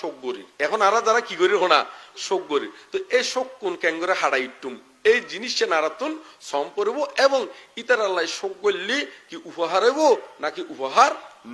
শোক করি এখন আরা যারা কি করি হোনা? শোক করি তো এই শোক কোন ক্যাঙ্গরে হাড়াই ইটুম এই জিনিসটা নারাতুন সম পড়ব এবং ইতার আল্লাহ শোক করলি কি উপহার হইব নাকি উপহার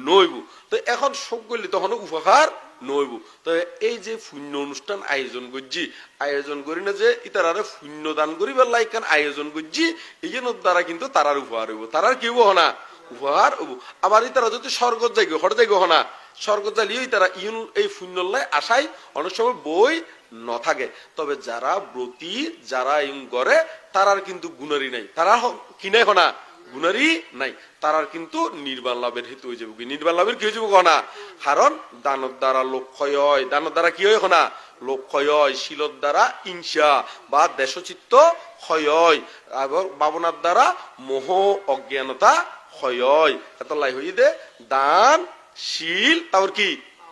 নইব? তো এখন শোক করলি তখন উপহার নইব। তো এই যে শূন্য অনুষ্ঠান আয়োজন করছি, আয়োজন করি না যে ইতারারে শূন্য দান করি বেলা এখান আয়োজন করছি, এই জন্য দ্বারা কিন্তু তারার উপহার হইব তারার কি হব না উপহার হইব আবার ইতারা যদি স্বর্গ যাইব হঠাৎ যাইব না স্বর্গ জালিয়েই তারা ইউন, এই শূন্যল্লায় আশায় অনেক সময় বই ন থাকে তবে যারা ব্রতী, যারা ইউন করে তারার কিন্তু গুণারি নাই। তারা হ- কি নাই হনা গুণারি নাই। তারার কিন্তু নির্বাণ লাভের হেতু হয়ে যাবে। নির্বাণ লাভের কি হয়ে যাবে না কারণ দানব দ্বারা লক্ষ্য হয়। দানব দ্বারা কি হয় না লক্ষ্য হয় শিলত দ্বারা ইংসা বা দেশচিত্ত ক্ষয় এবং দ্বারা মোহ অজ্ঞানতা হয়। এত লাই হই দে, দান শীল তারপর কি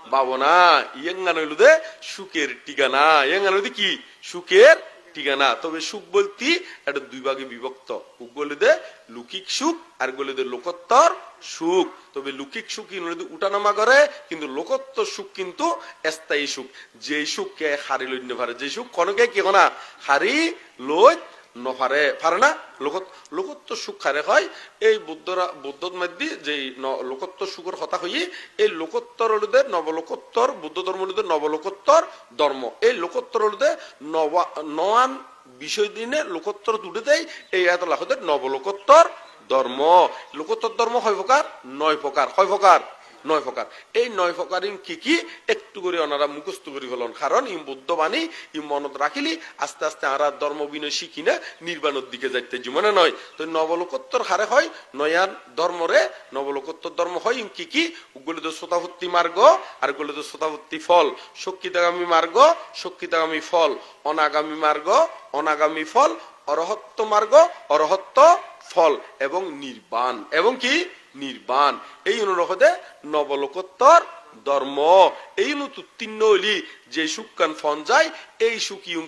বাবনা ইয়েঙ্গান হইল দে সুখের ঠিকানা ইয়েঙ্গান হইল কি সুখের ঠিকানা তবে সুখ বলতি এটা দুই ভাগে বিভক্ত সুখ বলে দে লুকিক সুখ আর বলে দে লোকোত্তর সুখ তবে লুকিক সুখ ইংরেজি উঠানামা করে কিন্তু লোকোত্তর সুখ কিন্তু স্থায়ী সুখ যে সুখকে হারি লই পারে যে সুখ কনকে কি না হারি লই নফারে পারে না, লোকত লোকত্ব সুখ খারে হয়। এই বুদ্ধরা বুদ্ধর মধ্যে যে লোকত্ব সুখের কথা হই এই লোকোত্তর হলুদে নবলোকোত্তর বুদ্ধ ধর্ম হলুদে নবলোকোত্তর ধর্ম। এই লোকোত্তর হলুদে নবা নয়ান বিষয় দিনে লোকোত্তর তুলে দেয়। এই এত লাখদের নবলোকোত্তর ধর্ম। লোকোত্তর ধর্ম হয় প্রকার? নয় প্রকার। হয় প্রকার? নয় প্রকার। এই নয় প্রকার ইম কি কি? একটু করে ওনারা মুখস্থ করে ফেলন। কারণ ইম বুদ্ধবাণী, ইম মনত রাখিলি, আস্তে আস্তে আরা ধর্ম বিনয় শিখি না, নির্বাণের দিকে যাইতে জীবনে নয়। তো নবলোকোত্তর হারে হয়, নয়ান ধর্মরে নবলোকোত্তর ধর্ম হয় ইম কি কি? ওগুলো তো মার্গ আরগুলো তো ফল। শক্তিতাগামী মার্গ শক্তিতাগামী ফল। অনাগামী মার্গ, অনাগামী ফল। অরহত্ত মার্গ, অরহত্ত ফল এবং নির্বাণ। এবং কি? নির্বাণ। এই অনুরোধে নবলোকোত্তর ধর্ম। এই নতুন তিন নলি যে সুকান ফন যায়, এই সুখ ইউম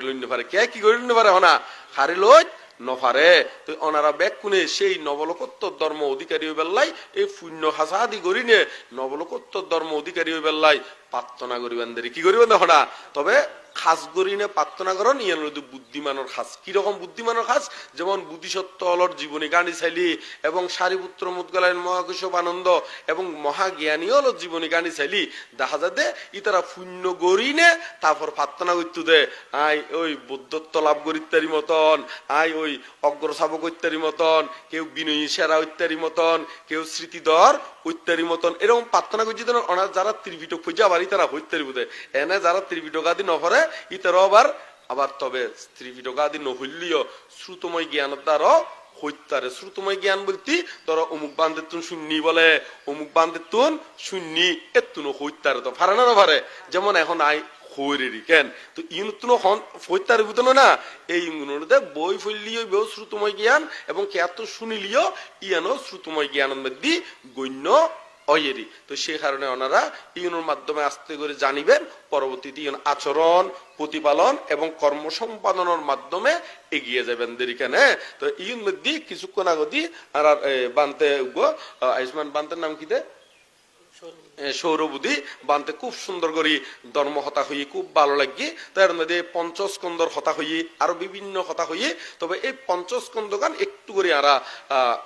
লই পারে। কে কি করে নেভারে হনা? হারি লই নফারে। তো অনারা ব্যাগ কোনে সেই নবলোকোত্তর ধর্ম অধিকারী হয়ে বেল্লাই এই পুণ্য হাসাদি গরিনে নবলোকোত্তর ধর্ম অধিকারী হয়ে বেল্লাই প্রার্থনা করিবেন দেরি। কি করিবেন দেখো না, তবে খাস গরিনে প্রার্থনা করন ইয়ান হলো বুদ্ধিমানের খাস। কীরকম বুদ্ধিমানের খাস? যেমন বুদ্ধিসত্ত্ব অলর জীবনী গানি চাইলি, এবং সারিপুত্র মুদগলায়ন মহাকেশব আনন্দ, এবং মহাজ্ঞানী হল জীবনী গানি চাইলি, দেখা যায় দে, ইতারা পুণ্য গরিনে তারপর প্রার্থনা করতে দে। আই ওই বৌদ্ধত্ব লাভ করি ইত্যাদি মতন, আই ওই অগ্রসাবক ইত্যাদি মতন, কেউ বিনয়ী সেরা ইত্যাদি মতন, কেউ স্মৃতিধর ইত্যাদি মতন। এরকম প্রার্থনা করছি তো যারা ত্রিপিটক খুঁজে আবার তারা হত্যারি বুঝে এনে যারা ত্রিপিটক আদি নভরে ইতারও আবার আবার তবে ত্রিপিটক আদি নহল্লিও শ্রুতময় জ্ঞান দ্বারা হত্যারে শ্রুতময় জ্ঞান বলতি ধরো অমুক বান্ধের তুন শুননি বলে, অমুক বান্ধের তুন শুননি তুন হত্যারে তো ফারে না ফারে যেমন এখন আই হইরেরি কেন তো ইউনুত্তুন হন ফৈতার বুতন না, এই ইংনুতে বই ফলিও বেও শ্রুতময় জ্ঞান, এবং কেয়াত শুনিলিও ইয়ানো শ্রুতময় জ্ঞানের মধ্যে গণ্য অয়েরি তো সেই কারণে ওনারা ইউনোর মাধ্যমে আস্তে করে জানিবেন, পরবর্তীতে ইউন আচরণ, প্রতিপালন এবং কর্ম সম্পাদনের মাধ্যমে এগিয়ে যাবেন দেরিখানে তো ইউন মধ্যে কিছুক্ষণ আগদি আর বানতে আয়ুষ্মান বান্তের নাম কি দে? এ, সৌরবুধি বানতে খুব সুন্দর করি ধর্ম হতা হইয়ে খুব ভালো লাগি। তার মধ্যে পঞ্চস্কন্দর হতা হইয়ে আরও বিভিন্ন হতা হইয়ে তবে এই পঞ্চস্কন্দ গান একটু করে আরা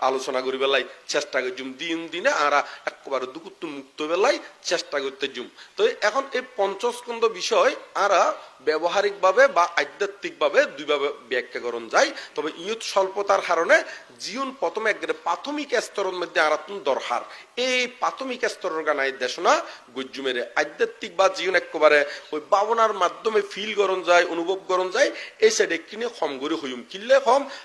আলোচনা করি বেলাই চেষ্টা করছুম দিন দিনে আরা একেবারে দুকুত্তু মুক্ত বেলাই চেষ্টা করতে জুম। তো এখন এই পঞ্চস্কন্দ বিষয় আরা ব্যবহারিক ভাবে বা আধ্যাত্মিক ভাবে দুইভাবে ব্যাখ্যা করণ যায়। তবে ইয়ুত স্বল্পতার কারণে জীবন প্রথমে একবারে প্রাথমিক স্তরের মধ্যে আরাতুন দরকার। এই প্রাথমিক স্তরের গানায় দেশনা, গুজ্জুমেরে আধ্যাত্মিক বা জীবন একেবারে ওই ভাবনার মাধ্যমে ফিল যায়, অনুভব যায়, এই সাইডে কিনে কম করে হইম। কিনলে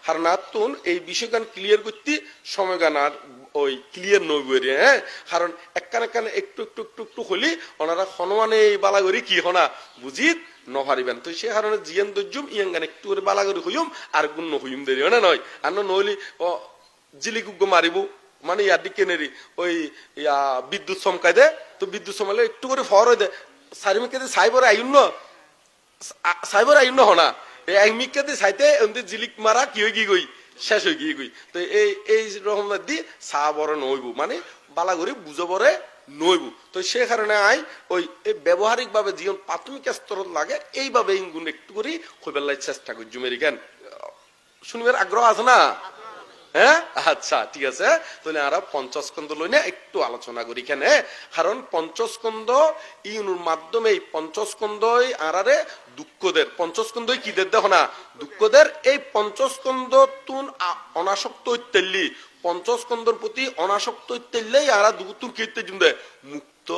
আর নাতুন এই বিষয়গান ক্লিয়ার করতে সময় গান আর ওই ক্লিয়ার নই হ্যাঁ? কারণ একখান একখান একটু একটু একটু একটু হলি ওনারা হনুমানে এই বালা করি কি হনা? বুঝিত নহারিবেন। তো সে কারণে জিয়ান দজ্জুম ইয়ান গান একটু করে বালা করে হইম, আর গুণ নহইম দেরি না নয়? আর নইলি ও জিলিকুগ্গ মারিব। মানে ইয়ার দিকে নেরি, ওই ইয়া বিদ্যুৎ চমকাই দে, তো বিদ্যুৎ চমকালে একটু করে ফর হয়ে দে। সারিমিকে সাইবর আইন সাইবর আইন হনা। এই একমিকে দিয়ে সাইতে এমনি জিলিক মারা কি হয়ে গি গই, শেষ হয়ে গিয়ে গই। তো এই এই রকম দি চা বড় নইব মানে বালা করে বুঝো বরে নইব। তো সে কারণে আই ওই এই ব্যবহারিক ভাবে জীবন প্রাথমিক স্তরত লাগে, এইভাবে ইঙ্গুন একটু করি কইবার চেষ্টা করছি মেরিকান শুনবার আগ্রহ আছে না? হ্যাঁ আচ্ছা ঠিক আছে। তাহলে আমরা পঞ্চস্কন্ধ লইনে একটু আলোচনা করি কেন কারণ পঞ্চস্কন্ধ ইউনুর মাধ্যমে এই পঞ্চস্কন্ধই আরারে দুঃখদের। পঞ্চস্কন্ধই কি দের দেখো না, দুঃখদের এই পঞ্চস্কন্ধ তুন অনাসক্ত ইত্যাল্লি পঞ্চস্কন্ধর প্রতি অনাসক্ত ইত্যাল্লেই আরা দুগুতুর কি ইত্যাদি মুক্ত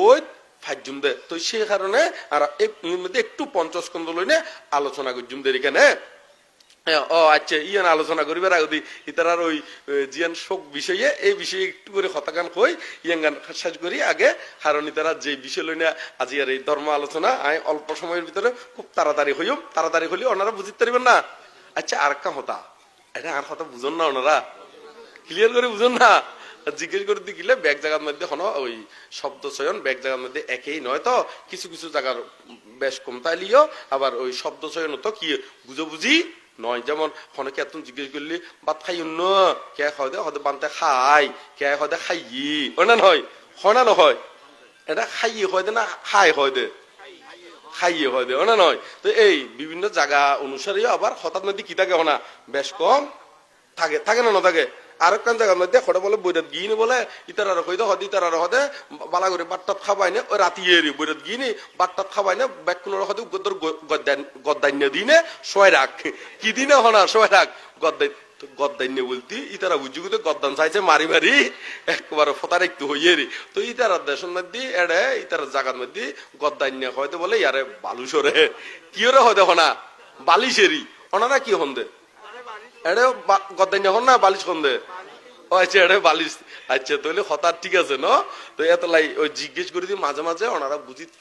ওই ফাইজুম দে তো সেই কারণে আর এর মধ্যে একটু পঞ্চস্কন্ধ লইনে আলোচনা করজুম দের এখানে। ও আচ্ছা ইয়ান আলোচনা করিবার আগে ইতারার ওই জিয়ান শোক বিষয়ে এই বিষয়ে একটু করে হতাকান কই ইয়ান গান সাজ করি আগে কারণ ইতারা যে বিষয় লইনা আজি আর এই ধর্ম আলোচনা, আই অল্প সময়ের ভিতরে খুব তাড়াতাড়ি হইম তাড়াতাড়ি হলে ওনারা বুঝতে পারবেন না। আচ্ছা আর কা হতা এটা আর কথা বুঝুন না ওনারা। ক্লিয়ার করে বুঝুন না। জিজ্ঞেস করে দিলে ব্যাগ জায়গার মধ্যে হনো, ওই শব্দ চয়ন ব্যাগ জায়গার মধ্যে একই নয় তো, কিছু কিছু জায়গার বেশ কম তাইলিও আবার ওই শব্দ চয়ন তো কি বুঝো বুঝি নয় যেমন অনেকে এত জিজ্ঞেস করলি বাত খাই অন্য কে হদে হদে বানতে খাই কে হদে খাইয়ি না নয় হয় না নহয় এটা খাইয়ে হয় দে না খাই হয় দে খাইয়ে হয় দে না নয় তো এই বিভিন্ন জায়গা অনুসারে আবার হঠাৎ নদী কি থাকে না বেশ কম থাকে থাকে না না থাকে আরেকখান জায়গার মধ্যে খড়ে বলে বৈরাত গিয়ে বলে, ইতার আর কইতে হদি, ইতার আর হদে, বালা করে বাট্টাত খাবাই নে ওই রাতি এরি, বৈরাত গিয়ে নি বাট্টাত খাবাই নে ব্যাকুনের হদে গদ্দর গদ্দান্য দিনে শয় রাখ। কি দিনে হনা শয় রাখ। গদ্দাই গদ্দান্য বলতি, ইতারা বুঝি গুতে গদ্দান চাইছে মারি মারি, একবার ফতার একটু হইয়ে রি তো ইতারা দেশের মধ্যে, এড়ে ইতার জায়গার মধ্যে গদ্দান্য হয়তো বলে, ইয়ারে বালুসরে কি ওরে হয়তো হনা বালিশেরি ওনারা কি হন দে এটা গদ্দান্য হন না, বালিশ দে আচ্ছা আচ্ছা হঠাৎ ঠিক আছে, ন? তো লাই, ওই জিজ্ঞেস করে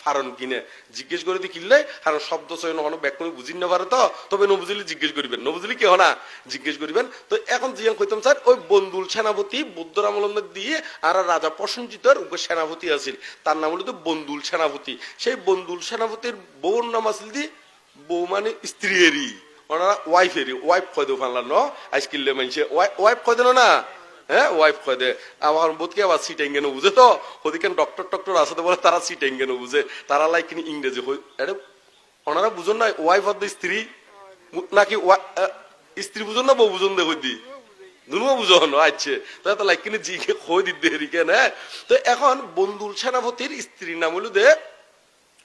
ফারন কিনে। জিজ্ঞেস কিনলে কারণ শব্দ চয়ন হনো ব্যাকুনি বুঝি না পারে তো? তবে ন জিজ্ঞেস করিবেন। ন কি হনা? জিজ্ঞেস করিবেন। তো এখন জিয়ান কইতাম, স্যার, ওই বন্দুল সেনাপতি বৌদ্ধর আমলের দিয়ে আর রাজা প্রসঞ্জিতর উপর সেনাপতি আছিল। তার নাম হলো তো বন্দুল সেনাপতি। সেই বন্দুল সেনাপতির বউর নাম আছিল দি বউ মানে স্ত্রী এরি ওনারা ওয়াইফ এরি ওয়াইফ কয় দো ফানলাম ন আজকিল্লে মানছে ওয়াইফ কয় দেন না হ্যাঁ ওয়াইফ কয় আমার বোধকে আবার সিট এঙ্গেনো বুঝে তো? ওদিকে ডক্টর টক্টর আছে তো বলে তারা সিট এঙ্গেনো বুঝে? তারা লাইক ইংরেজি এটা ওনারা বুঝুন না ওয়াইফ অফ দ্য স্ত্রী? নাকি স্ত্রী বুঝুন না, বউ বুঝুন দে হই দি দুনুও বুঝো হনো আচ্ছা। তো এত লাইক কিনি জি কই দিতে হেরিকে না তো এখন বন্দুল সেনাপতির স্ত্রীর নাম হলো দে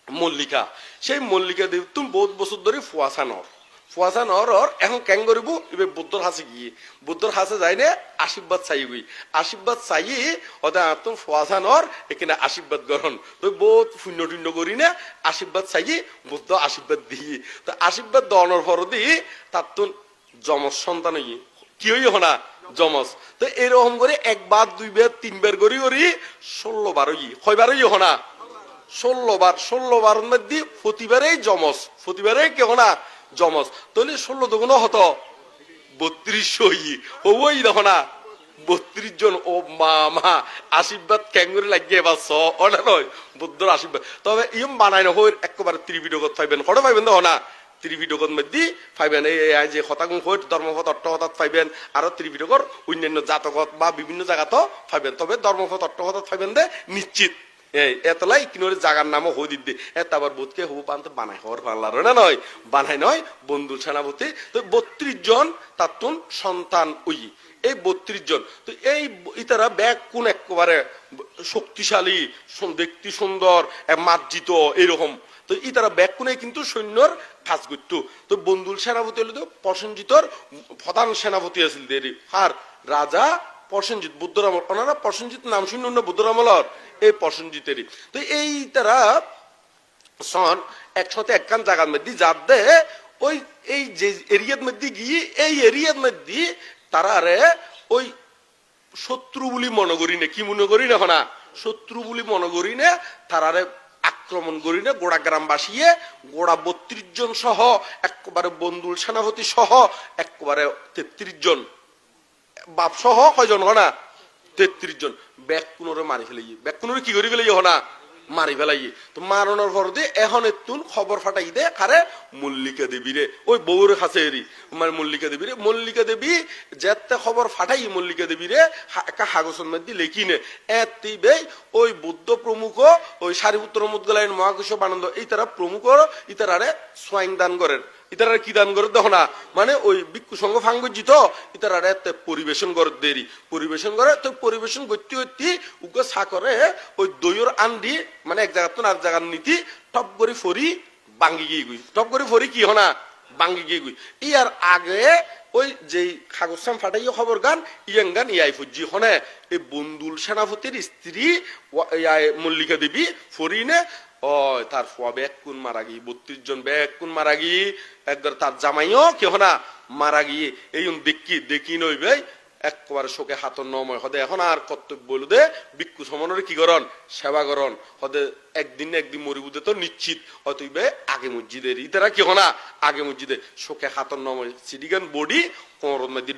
মল্লিকা। সেই মল্লিকা দেব তুমি বহুত বছর ধরে ফুয়াশা নর ফুয়াশা নর ওর এখন কেন করিব? এবার বুদ্ধর হাসে গিয়ে বুদ্ধর হাসে যাই নে আশীর্বাদ চাই গই আশীর্বাদ চাই ওদের আত্ম ফুয়াশা নর এখানে আশীর্বাদ গ্রহণ। তো বহুত শূন্য টুন্য করি না আশীর্বাদ চাই, বুদ্ধ আশীর্বাদ দিই তো আশীর্বাদ দনের পর দি তার তো যমজ সন্তান কি হই হনা? যমজ। তো এরকম করে একবার দুইবার তিনবার করি করি ষোলো বার হই। কয়বার হই হনা? ষোলো বার ষোলো বার মধ্যে প্রতিবারেই জমস প্রতিবারেই কেহ না জমস তাহলে ষোলো দুগুণ হতো। বত্রিশ হই। ওই দেখো না। বত্রিশ জন, ও মা মা আশীর্বাদ ক্যাঙ্গুরি লাগিয়ে এবার স ওটা নয়, বুদ্ধর আশীর্বাদ। তবে ইম বানাই না, হই, একেবারে ত্রিভিডগত পাইবেন। কটা পাইবেন দেখো না। ত্রিভিডগত মধ্যে পাইবেন। এই যে হতাগুণ হই ধর্মপথ অট্টহতাত পাইবেন। আরও ত্রিভিডগর অন্যান্য জাতকত বা বিভিন্ন জায়গাতো পাইবেন। তবে ধর্মপথ অট্টহতাত পাইবেন দে, নিশ্চিত। এই এতলাই কিনোর জাগার নামও হই দিতে। এত আবার বোধকে হবু পান্ত বানাই হওয়ার পারলার না, নয়, বানাই নয়, বন্ধু সেনাপতি। তো বত্রিশ জন তাতুন সন্তান ওই এই বত্রিশ জন। তো এই ইতারা ব্যাগ কোন একেবারে শক্তিশালী দেখতে সুন্দর মার্জিত, এরকম। তো ইতারা ব্যাগ কোনে কিন্তু সৈন্যর কাজ করতো। তো বন্ধুল সেনাপতি হলো তো প্রসেনজিতর প্রধান সেনাপতি আছিল দেরি। আর রাজা প্রসেনজিৎ বুদ্ধরামল, ওনারা প্রসেনজিৎ নাম শুনুন না বুদ্ধরামলর, এই প্রসেনজিতেরই তো এই তারা সন একসাথে একখান জায়গার মধ্যে দে, ওই, এই যে এরিয়ার মধ্যে গিয়ে, এই এরিয়ার মধ্যে তারা আরে ওই শত্রু বলি মনে করি না, কি মনে করি না হনা? শত্রু বলি মনে করি না তারারে আক্রমণ করি না, গোড়া গ্রাম বাসিয়ে গোড়া বত্রিশ জন সহ, একবারে বন্দুল সেনাপতি সহ, একবারে তেত্রিশ জন। বাপ সহ কয়জন হনা? তেত্রিশ জন ব্যাগ কুনোরে মারি ফেলে ব্যাগ কুনোরে কি করে ফেলে হনা? মারি ফেলাই তো মারানোর পর দিয়ে এখন এতুন খবর ফাটাই দে কারে মল্লিকা দেবী রে ওই বউর কাছে এরি মানে মল্লিকা দেবী রে মল্লিকা দেবী যেতে খবর ফাটাই মল্লিকা দেবী রে একটা হাগসন মধ্যে লেখি নে। এতি বেই ওই বুদ্ধ প্রমুখ ওই সারিপুত্র মুদগলাইন মহাকুশ বানন্দ। এই তারা প্রমুখ ইতারারে সোয়াইং দান করেন ইতারা কি দান করে? দেখো না মানে ওই ভিক্ষু সংঘ ফাঙ্গজিত ইতারা এতে পরিবেশন করে দেরি। পরিবেশন করে, তো পরিবেশন করতে করতে উকে সা করে ওই দইয়ের আন্ডি মানে এক জায়গা তো আর জায়গার নীতি, টপ করে ফরি বাঙ্গি গিয়ে গুই। টপ করে ফরি কি হনা? বাঙ্গি গিয়ে গুই। ইয়ার আগে ওই যেই কাগজসাম ফাটাইয়া খবর গান, ইয়াং গান ইয়াই ফুজি হনে। এই বন্দুল সেনাপতির স্ত্রী মল্লিকা দেবী ফরিনে ও তার ফুয়া ব্যাগ কোন মারা গিয়ে, বত্রিশ জন ব্যাগ কোন মারা গিয়ে, একবার তার জামাইও কেহ না মারা গিয়ে, এই দেখি দেখি নইবে একবারে শোকে হাতর নময় হদে। এখন আর কর্তব্য বলে দে বিক্ষু সমনের কি করন সেবা করন হদে একদিন একদিন মরিবুদে তো নিশ্চিত। হয়তো আগে মসজিদের ইতারা কি হনা আগে মসজিদে শোকে হাতর নময় সিডিগান বডি কোমর মধ্যে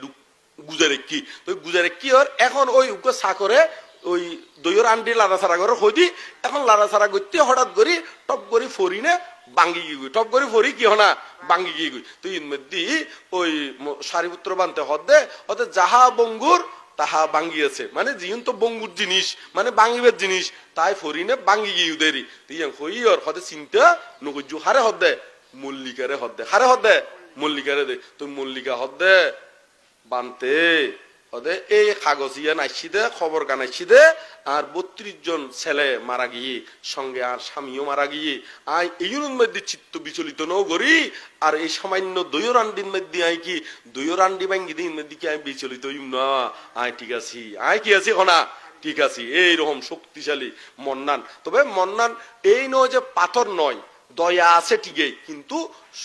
গুজারে কি? তো গুজারে কি ওর? এখন ওই উকে সা করে ওই দইয়ের আন্ডি লাড়া সারা করে হইতি এখন লাড়া সারা করতে হঠাৎ করি টপ করি ফরিনে বাঙ্গি গিয়ে টপ করি ফরি কি হনা? বাঙ্গি গিয়ে গুই। তুই মধ্যে ওই সারিপুত্র বানতে হদে হতে যাহা বঙ্গুর তাহা বাঙ্গিয়েছে মানে জিন তো বঙ্গুর জিনিস মানে বাঙ্গিবের জিনিস, তাই ফরিনে বাঙ্গি গিয়ে দেরি তুই হই ওর হতে চিন্তা নগজু হারে হদে, মল্লিকারে হদে। হারে হদে? মল্লিকারে দে। তুই মল্লিকা হদ হদে বানতে। ওদের এই কাগজ ইয়ে নাইছি দে খবর গানাইছি দে আর বত্রিশ জন ছেলে মারা গিয়ে, সঙ্গে আর স্বামীও মারা গিয়ে, আই এই মধ্যে চিত্ত বিচলিত নও করি, আর এই সামান্য দইয় রান্ডির মধ্যে আই কি দইয় রান্ডি ভাঙ্গি দিন মধ্যে কি আমি বিচলিত হইম না? আই ঠিক আছি, আই কি আছি হনা ঠিক আছে, এইরকম শক্তিশালী মন্নান। তবে মন্নান এই নয় যে পাথর নয়, দয়া আছে ঠিকই, কিন্তু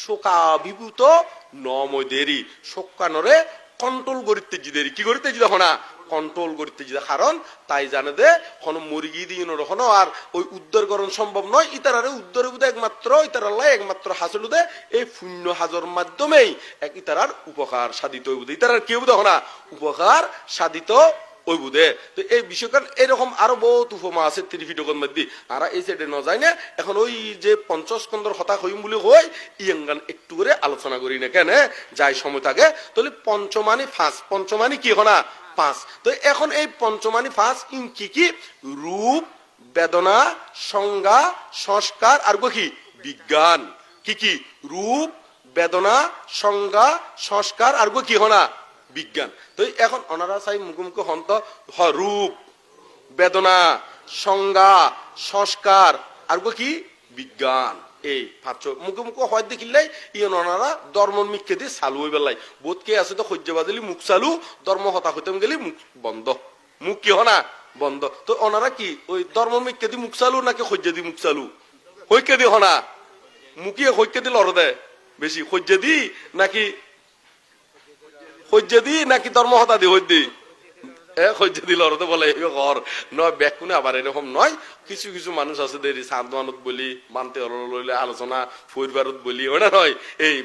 শোকাভিভূত নময় দেরি, শোকানরে কন্ট্রোল করিতে জিদের কি করিতে জিদা হনা? কন্ট্রোল করিতে জিদা। কারণ তাই জানে দে, কোন মুরগি দিন রহন আর ওই উদ্ধার করণ সম্ভব নয়। ইতারারে উদ্ধার বুধে একমাত্র ইতারাল্লাহ একমাত্র হাসিল দে। এই শূন্য হাজর মাধ্যমেই এক ইতারার উপকার সাধিত ইতারার কেউ বুধে না? উপকার সাধিত ওই বুধে তো এই বিষয়কার এরকম আরও বহুত উপমা আছে ত্রিপিটকের মধ্যে। আর এই সাইডে ন যায় না এখন ওই যে পঞ্চাশ কন্দর হতা হইম বলে হয় ইয়াঙ্গান একটু করে আলোচনা করি না কেন, যাই সময় থাকে। তাহলে পঞ্চমানি ফাঁস, পঞ্চমানি কি হনা? পাঁচ তো এখন এই পঞ্চমানি ফাঁস ইন কি কি? রূপ, বেদনা, সংজ্ঞা, সংস্কার আর কি বিজ্ঞান। কি কি? রূপ, বেদনা, সংজ্ঞা, সংস্কার আর কি হনা? বিজ্ঞান। তো এখন অনারা চাই মুখোমুখি হন্ত হ রূপ বেদনা, সংজ্ঞা, সংস্কার, আর কি বিজ্ঞান। এই পাঁচ মুখে হয় দেখিলে ইয়ে অনারা ধর্ম মিখে দিয়ে চালু হয়ে পেলাই বোধ কে আছে তো সহ্য বাদিলি মুখ চালু, ধর্ম হতা হইতাম গেলি মুখ বন্ধ। মুখ কি হনা? বন্ধ। তো অনারা কি? ওই ধর্ম মিখে দি মুখ চালু নাকি সহ্য দি মুখ চালু? হৈকে দি হনা? মুখিয়ে হৈকে দি লড় দে বেশি সহ্য দি নাকি সহ্য দি নাকি ধর্ম হতা দি বলে নয় কিছু কিছু মানুষ আছে বলি আলোচনা বলি এই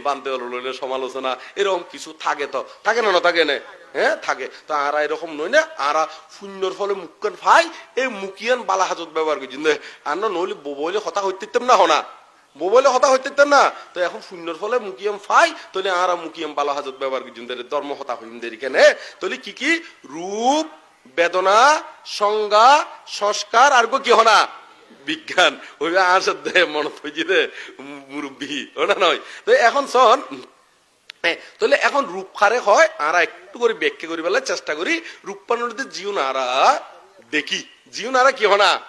সমালোচনা, এরকম কিছু থাকে তো। থাকে না না থাকে না? হ্যাঁ থাকে। তো আরা এরকম নয় না? আরা শূন্যর ফলে মুখখান ফাই, এই মুখিয়ান বালা হাজত ব্যবহার করছি। আর না নইলে বইলে হতা হইতে না হনা। মোবাইলে হতা হইতে না। তো এখন শূন্যর ফলে মুকিয়াম ফাই তাহলে আর মুকিয়াম বালা হাজত ব্যবহার করছেন ধর্ম হতা হইম দেরি কেন? তাহলে কি কি? রূপ, বেদনা, সংজ্ঞা, সংস্কার, আর কি হনা? বিজ্ঞান। ওই আসে দে, মনত হয়েছি দে, মুরব্বী। ওটা নয়? তো এখন শোন তাহলে এখন রূপখারে হয়, আরা একটু করে ব্যাখ্যা করি বেলা চেষ্টা করি। রূপানুরিতে জীবন আরা দেখি। জীবন আরা কি হনা?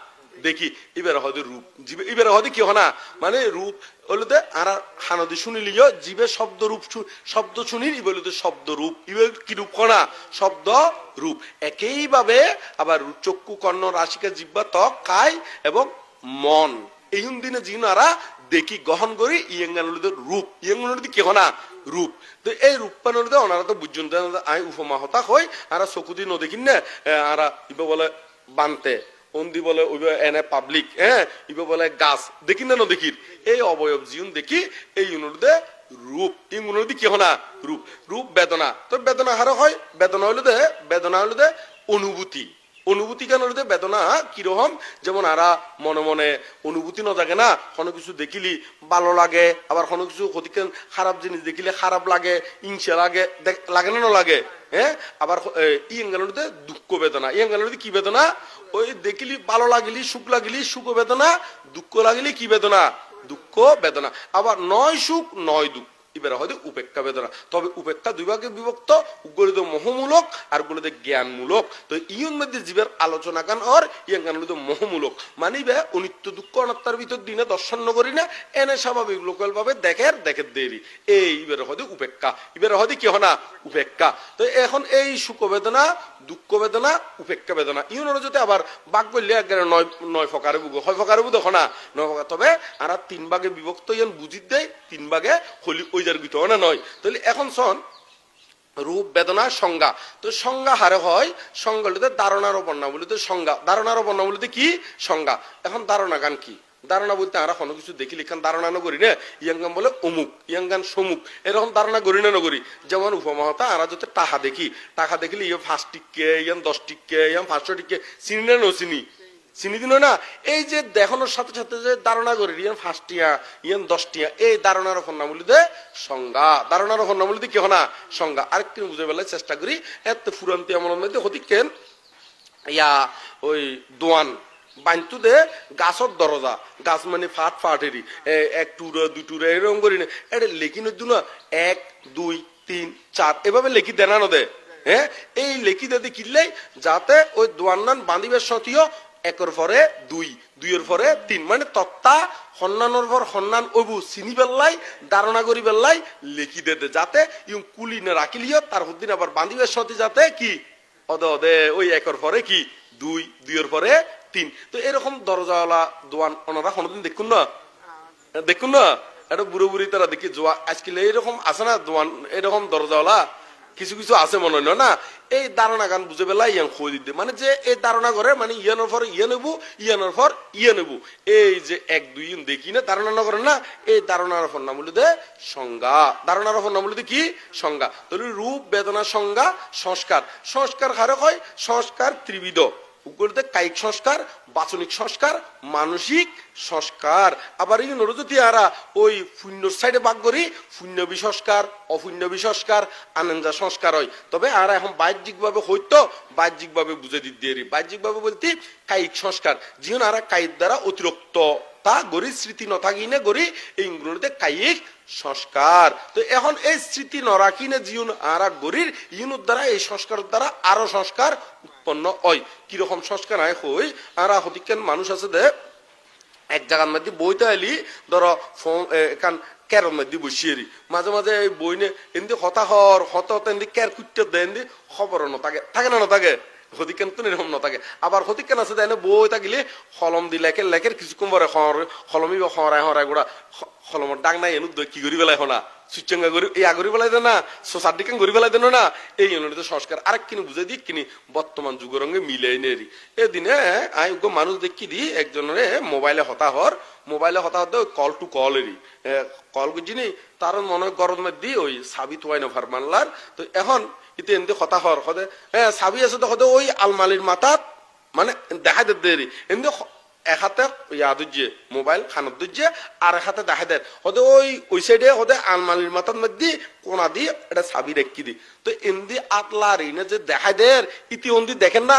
দেখি এবার হয়তো রূপ জীবে এবার হয়তো কি হনা মানে রূপ হলোতে আরা হানদি শুনিলিও জীবে শব্দ রূপ শব্দ শুনিল ইবলিতে শব্দ রূপ। ইবে কি রূপ কনা শব্দ রূপ। একইভাবে আবার চক্ষু কর্ণ রাশিকা জিব্বা ত্বক কায় এবং মন। এই দিনে জিনারা দেখি গ্রহণ করি ইয়েঙ্গানুলিদের রূপ। ইয়েঙ্গানুলিদি কি হনা রূপ। তো এই রূপানুলিদে ওনারা তো বুঝুন আই উপমা হতা হই আরা চকুদি নদেখিন না এ, আরা ইবে বলে বানতে। অন্দি বলে এনে পাবলিক হ্যাঁ? ইবে বলে গাছ, দেখি না নদেখির এই অবয়ব জীবন দেখি, এই ইউনিটে রূপ ইউনিটি কি হনা রূপ রূপ, বেদনা। তো বেদনা হারে হয়? বেদনা হইলে দে বেদনা হইলে দে অনুভূতি। অনুভূতি কেন হইতে বেদনা কীরকম? যেমন আরা মনে মনে অনুভূতি না থাকে না? কোনো কিছু দেখিলি ভালো লাগে, আবার কোনো কিছু ক্ষতিকেন খারাপ জিনিস দেখিলে খারাপ লাগে ইংসা লাগে লাগে না লাগে হ্যাঁ? আবার ই দুঃখ বেদনা। ই কি বেদনা? ওই দেখিলি ভালো লাগিলি, সুখ লাগিলি, সুখ বেদনা, দুঃখ লাগিলি কি বেদনা? দুঃখ বেদনা। আবার নয় সুখ, নয় দুঃখ। এবার হয়তো উপেক্ষা বেদনা। তবে উপেক্ষা দুই ভাগে বিভক্ত, উগুলিত মোহমূলক আর গুলিতে জ্ঞানমূলক। তো ইয়ন মধ্যে জীবের আলোচনা কান আর ইয়ান কান হইতো মোহমূলক। মানিবে অনিত্য দুঃখ অনাত্মার ভিতর দিনে দর্শন নকরি না, এনে স্বাভাবিক লোকাল ভাবে দেখের দেখে দেরি। এই ইবের হয়তো উপেক্ষা। ইবের হয়তো কি হনা? উপেক্ষা। তো এখন এই সুখ বেদনা, দুঃখ বেদনা, উপেক্ষা বেদনা। ইউনের যদি আবার বাক করলে একবারে নয় নয় ফকারে বুগো হয় ফকারে বুঝো না নয় ফকার। তবে আর তিন ভাগে বিভক্ত, ইয়ান বুঝিত দেয়, তিন ভাগে হলি যার না নয়। তাহলে এখন শোন, রূপ, বেদনা, সংজ্ঞা। তো সংজ্ঞা হারে হয় সংজ্ঞাগুলিতে ধারণার বর্ণা বলিতে সংজ্ঞা। ধারণার বর্ণা বলিতে কি? সংজ্ঞা। এখন ধারণা গান কি? ধারণা বলতে আমরা কোনো কিছু দেখি লিখান ধারণা নগরি না। ইয়াঙ্গান বলে অমুক ইয়াঙ্গান সমুক। এরকম ধারণা করি না নগরি যেমন উপমহতা আমরা যদি টাকা দেখি টাকা দেখিলে ইয়ে পাঁচ টিকে ইয়ান দশ টিকে ইয়ান পাঁচশো টিকে চিনি না নচিনি চিনি দিন না। এই যে দেখানোর সাথে সাথে যে ধারণা করি, ইয়ান ফার্স্টিয়া ইয়ান দশটিয়া, এই ধারণার ফন্নামূলিতে সংজ্ঞা। ধারণার ফন্নামূলিতে কি হনা? সংজ্ঞা। আরেকটু বুঝে ফেলার চেষ্টা করি। এত ফুরান্তি আমলের মধ্যে হতিকেন ইয়া, ওই দোয়ান। বাঞ্চু দে, গাছর দরজা। গাছ মানে ফাট ফাটেরই এক টুরা, দুই টুরা, এরকম করি না। এটা লেখি নদু না এক, দুই, তিন, চার। এভাবে লেখি দেনানো দে হ্যাঁ? এই লেখি দে কিনলেই যাতে ওই দোয়ান্নান বাঁধিবের সতীয় একর পরে দুই দুইয়ের পরে তিন। মানে তত্তা সন্নানোর পর সন্নান ওবু চিনি পেল্লাই ধারণা করি পেল্লাই লেখি দে দে যাতে ইউং কুলি না রাখিলিও তার হদিন আবার বাঁধিবের সতী যাতে কি? অদে অদে ওই একর পরে কি? দুই দুইয়ের পরে তিন। তো এরকম দরজাওয়ালা দোয়ান ওনারা কোনোদিন দেখুন না? দেখুন না? এটা বুড়ো বুড়ি তারা দেখি জোয়া আজকাল এইরকম আছে না দোয়ান এরকম দরজাওয়ালা? কিছু কিছু আছে মনে হয়, না? এই ধারণা গান বুঝে পেলা ইয়ান খুঁজে দিতে। মানে যে এই ধারণা করে মানে ইয়ানোর পর ইয়ে নেবু ইয়ানোর পর ইয়ে নেবু এই যে এক, দুই ইন দেখি না, ধারণা না করেন না? এই ধারণার ফোন নাম দে সংজ্ঞা। ধারণার ফোন নাম বলি দে কি? সংজ্ঞা। তাহলে রূপ, বেদনা, সংজ্ঞা, সংস্কার। সংস্কার হারে হয়? সংস্কার ত্রিবিধ। উগ্রতে কায়িক সংস্কার, বাচনিক সংস্কার, মানসিক সংস্কার। আবার এই নরজতি আরা ওই শূন্য সাইডে বাক করি, শূন্য বিসংস্কার, অশূন্য বিসংস্কার, আনন্দা সংস্কার হয়। তবে আর এখন বাহ্যিক ভাবে হইতো বাহ্যিক ভাবে বুঝে দিতে পারি বাহ্যিক ভাবে বলতে কায়িক সংস্কার। যিনি আর কায়িক দ্বারা অতিরিক্ত তা গরি স্মৃতি নথাকি নে গরি এই ইংরেজিতে কায়িক সংস্কার। তো এখন এই স্মৃতি নরাকি নে জিউন আরা গরির ইউনুর দ্বারা এই সংস্কারের দ্বারা আরও সংস্কার উৎপন্ন হয়। কীরকম সংস্কার হয় হই আরা হতিকেন মানুষ আছে দে, এক জায়গার মধ্যে বইতে এলি ধরো এখান ক্যারের মধ্যে বসিয়ে মাঝে মাঝে এই বই নে এমনি হতাহর হত হত এমনি কের কুটতে দেয় এমনি খবর ন থাকে না নথাকে? হতিকেন তো এরকম থাকে আবার হতিকেন আছে তাই বই থাকিলে কলম দি লেখের লেখের কিছুক্ষণ পরে কলমি বা হরায় হরায় গোড়া। কলমর ডাক নাই, এনু কি করি পেলাই হনা সুচঙ্গা করি এই আগরি পেলাই দেন না। সোসার দিকে গড়ি পেলাই দেন না এই ইউনিট সংস্কার আরেক কিনি বুঝাই দিই কিনি বর্তমান যুগের রঙে মিলে নেরি এদিনে আই উগ্র মানুষ দেখি দি একজনের মোবাইলে হতাহর মোবাইলে হতাহর কল টু কল এরি কল বুঝিনি তার মনে হয় গরম দি ওই সাবিত ওয়াইন অফার মানলার তো এখন, ইতে এমনি হতাহর হদে হ্যাঁ সাবি আছে তো হদে ওই আলমালির মাথাত মানে দেখা দেরি এমনি এক হাতে ইয়া মোবাইল খানত আর এক হাতে দেখা দেয় হতে ওই ওই সাইডে হতে আলমালির মাথার মধ্যে কোনা দিয়ে এটা রেখি দি। তো যে দেখা দেয় দেখেন না?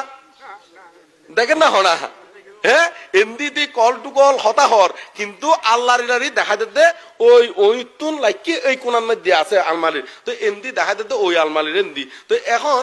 দেখেন না হনা? হ্যাঁ? এমদি দি কল টু কল হতা হর, কিন্তু আল্লাহ রিনারি দেখা দিতে ওই ওই তুন লাইকি এই কোনার মধ্যে আছে আলমারির। তো এমদি দেখা দিতে ওই আলমারির এমদি তো এখন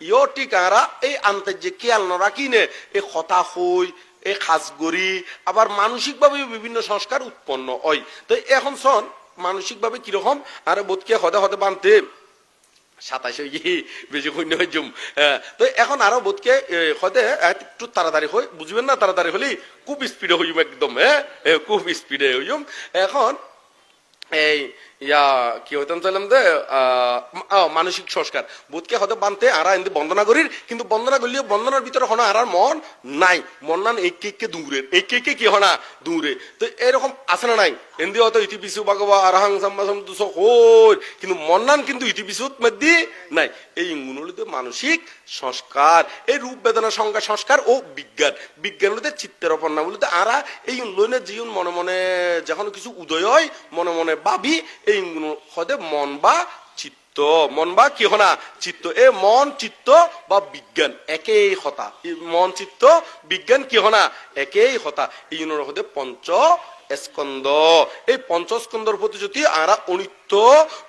ইয় টিকারা, এই আনতে যে কেয়াল নরা কিনে এই হই, এই আবার বিভিন্ন সংস্কার উৎপন্ন হয়। তো এখন শোন, মানসিকভাবে কীরকম? বোধকে বানতে। তাড়াতাড়ি না তাড়াতাড়ি খুব একদম এখন, এই ইয়া কি হইতাম চাইলাম আহ, মানসিক সংস্কার। বোধকে হয়তো বানতে আর এমনি বন্দনা করির কিন্তু বন্দনা করলেও বন্দনার ভিতরে হনা আর মন নাই। মন নান এক কে দূরের এক কে কি হনা দূরে তো এরকম আছে না নাই? এমনি হয়তো ইতি পিছু আরহাং সাম্মাসাম দুস হই কিন্তু মন নান কিন্তু ইতি পিছুত মধ্যে নাই। এই গুণগুলিতে মানসিক সংস্কার এই রূপ বেদনা সংজ্ঞা সংস্কার ও বিজ্ঞান। বিজ্ঞান বলতে চিত্তের অপর না বলতে আরা এই উন্নয়নের জীবন মনে মনে যখন কিছু উদয় হয় মনে মনে ভাবি এই হদে মন বা চিত্ত। মন বা কি হনা? চিত্ত। এ মন, চিত্ত বা বিজ্ঞান, একেই হতা। মন, চিত্ত, বিজ্ঞান কি হনা? একেই হতা। এই হদে পঞ্চ স্কন্দ এই পঞ্চস্কন্দর প্রতি যদি আরা অনিত্য,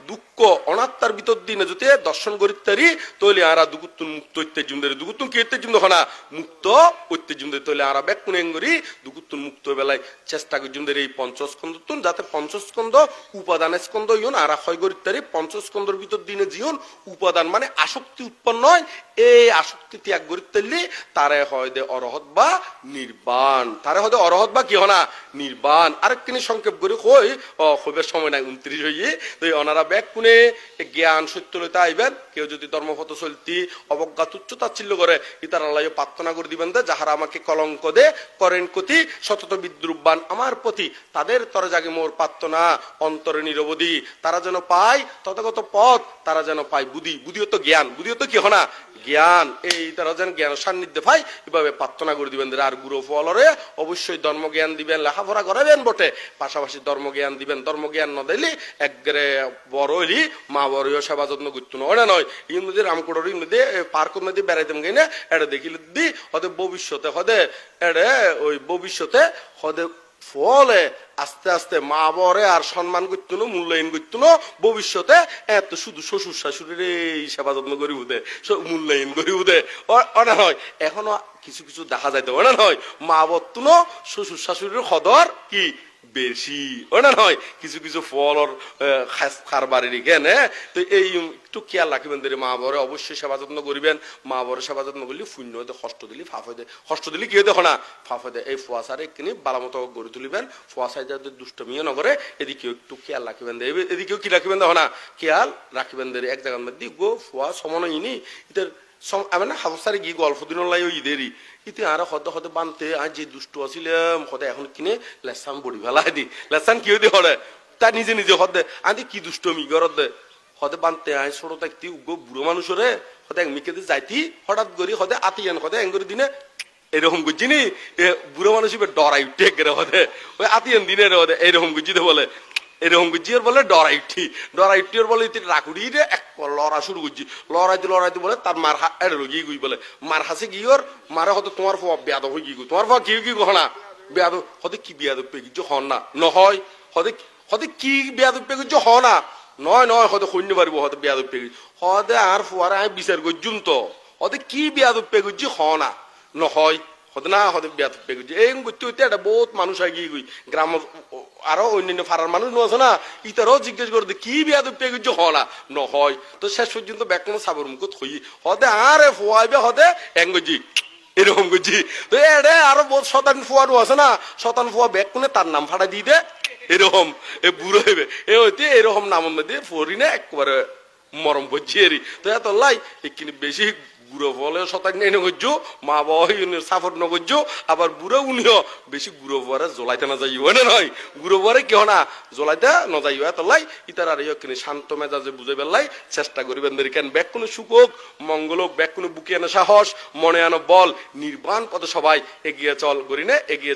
দুঃখ, অনাত্মার ভিতর দিনে যদি দর্শন করিতারি তৈলে আরা দুগুত্তুন মুক্ত ইত্যাজিম দেরি দুগুত্তুন কি ইত্যাজিম হনা? মুক্ত ইত্যাজিম দেরি তৈলে আরা ব্যাক কুনে করি, দুগুত্তুন মুক্ত বেলায় চেষ্টা করিম দেরি এই পঞ্চস্কন্দতুন যাতে পঞ্চস্কন্দ উপাদান স্কন্দ ইউন, আরা হয় করিতারি পঞ্চস্কন্দর ভিতর দিনে জিয়ন উপাদান মানে আসক্তি উৎপন্ন হয়। এই আসক্তি ত্যাগ করিতালি তারে হয় দে অরহত বা নির্বাণ। তারে হয় দে অরহত বা কি হনা? নির্বাণ। আরেকখানি সংক্ষেপ করে। কই? ও কইবার সময় নাই, উনত্রিশ হইয়ে। তো অনারা ব্যাগ কোনে জ্ঞান সত্য লইতে আইবেন। কেউ যদি ধর্মপথ চলতি, অবজ্ঞা তুচ্ছ তাচ্ছিল্য করে ইতার আল্লাহ প্রার্থনা করে দিবেন দে যাহারা আমাকে কলঙ্ক দে, করেন কতি সতত বিদ্রুপবান আমার প্রতি, তাদের তরে জাগে মোর প্রার্থনা, অন্তরে নিরবধি। তারা যেন পায় তথাগত পথ, তারা যেন পায় বুদ্ধি। বুদ্ধিও তো জ্ঞান, বুদ্ধিও তো কি হনা? জ্ঞান, এই তারা যেন জ্ঞান সান্নিধ্যে পাই এভাবে প্রার্থনা করে দিবেন আর গুরু ফলরে অবশ্যই ধর্ম জ্ঞান দিবেন, লেখাপড়া করাবেন বটে। পাশাপাশি ধর্ম জ্ঞান দিবেন ধর্ম জ্ঞান ন দিলি একবারে বড় হইলি মা বড় সেবা যত্ন করতো না। ওটা নয়। ইংরেজি রামকোটর ইংরেজি পার্ক নদী বেড়াইতাম না এটা দেখিলে দি হতে ভবিষ্যতে, হদে, এড়ে ওই ভবিষ্যতে, হদে ফলে আস্তে আস্তে মা বরে আর সম্মান করতো না মূল্যায়ন করতো না ভবিষ্যতে এত শুধু শ্বশুর শাশুড়ির এই সেবা যত্ন করি উদে মূল্যায়ন করি উদে অনা হয়, এখনও কিছু কিছু দেখা যাইতে অনেক হয়, মা বর্তন শ্বশুর শাশুড়ির সদর কি? বেশি। ওনা নয় কিছু কিছু ফলর খার বাড়ির কেন তো এই একটু খেয়াল রাখবেন দেরি মা বরে অবশ্যই সেবা যত্ন করিবেন। মা বরে সেবা যত্ন করলে শূন্য হতে কষ্ট দিলি হয়ে দেয় কষ্ট দিলি কি দেখো না হয়ে দেয় এই ফুয়াশারে কিনে বালা মতো গড়ে তুলিবেন। ফুয়াশায় যাতে দুষ্টমিও নগরে এদিকেও একটু খেয়াল রাখবেন দেয় এদিকেও কি রাখবেন দেখো না খেয়াল রাখবেন দেরি এক জায়গার মধ্যে গো, ফুয়া সমান ইনি ইতার আমি না হাবসারে গিয়ে গল্প দিন লাই ওই ঈদেরই ইতি আর হতে হতে বানতে আর যে দুষ্ট আছিলাম হতে এখন কিনে লেসান বড়ি ফেলাই দি। লেসান কি হইতে হরে তা নিজে নিজে হতে আদি কি দুষ্টমি গরত দে? হতে বানতে আয় ছোট থাকতি উগ্র বুড়ো মানুষরে হতে মিকে যাইতি, হঠাৎ করি হতে আতিয়ান হতে এঙ্গরি দিনে এরকম করছি নি এ বুড়ো মানুষ ডরাই উঠে গেলে হতে ওই আতিয়ান দিনে রে হতে এরকম করছি বলে। এরকম বলে ডরাই উঠি ডরাই উঠি আর বলে রে, এক লড়া শুরু করছি লড়াইতে লড়াইতে বলে, তার মার হা গিয়ে গুই বলে। মার হাসে গিয়ে ওর, মারে হয়তো তোমার ফোয়া বেয়াদ হয়ে গিয়ে তোমার ফোয়া কি কি গহনা বেয়াদ হতে কি বেয়াদ পে কিছু হন না। নহয় হতে হতে কি বেয়াদ পে কিছু হ না। নয় নয় হতে শূন্য পারিব হতে বেয়াদ পে হতে আর ফোয়ারে আমি বিচার করছুম তো। হতে কি বেয়াদ পে করছি হ না। নহয় হতে না হতে বেয়াদ পে করছি এই করতে হইতে একটা বহুত মানুষ আগে গিয়ে গুই। গ্রাম আরও অন্যান্য ফারার মানুষ নো আছে না ইতারও জিজ্ঞেস করতে কি বিয়া পেয়ে কিছু হয় না, নহয়। তো শেষ পর্যন্ত ব্যাকনো সাবর মুখ থই হদে আরে ফোয়াইবে, হদে এঙ্গজি এরকম করছি তো এড়ে আরও শতান ফোয়ারও আছে না শতান ফোয়া ব্যাগ কোনে তার নাম ফাটা দিয়ে দে, এরকম। এ বুড়ো হইবে। এ হইতে এরকম নাম মধ্যে ফরি না একবারে মরম করছি এরি তো এত লাই এখানে বেশি গুড়ো বলে শতান নেই নগর্য মা বাবা সাফর নগর্য আবার বুড়ো উনিও বেশি গুড়ো বরে জ্বলাইতে না যাই হয় না নয় গুড়ো বরে কেহ না জ্বলাইতে না যাই হয় তলাই ইতার আর ইয়কিনি শান্ত মেজাজে বুঝে বেলাই চেষ্টা করিবেন দেরি, কেন ব্যাগ কোনো সুখ হোক, মঙ্গল হোক ব্যাগ কোনো বুকে আনা সাহস, মনে আনো বল, নির্বাণ পথে সবাই এগিয়ে চল করি না এগিয়ে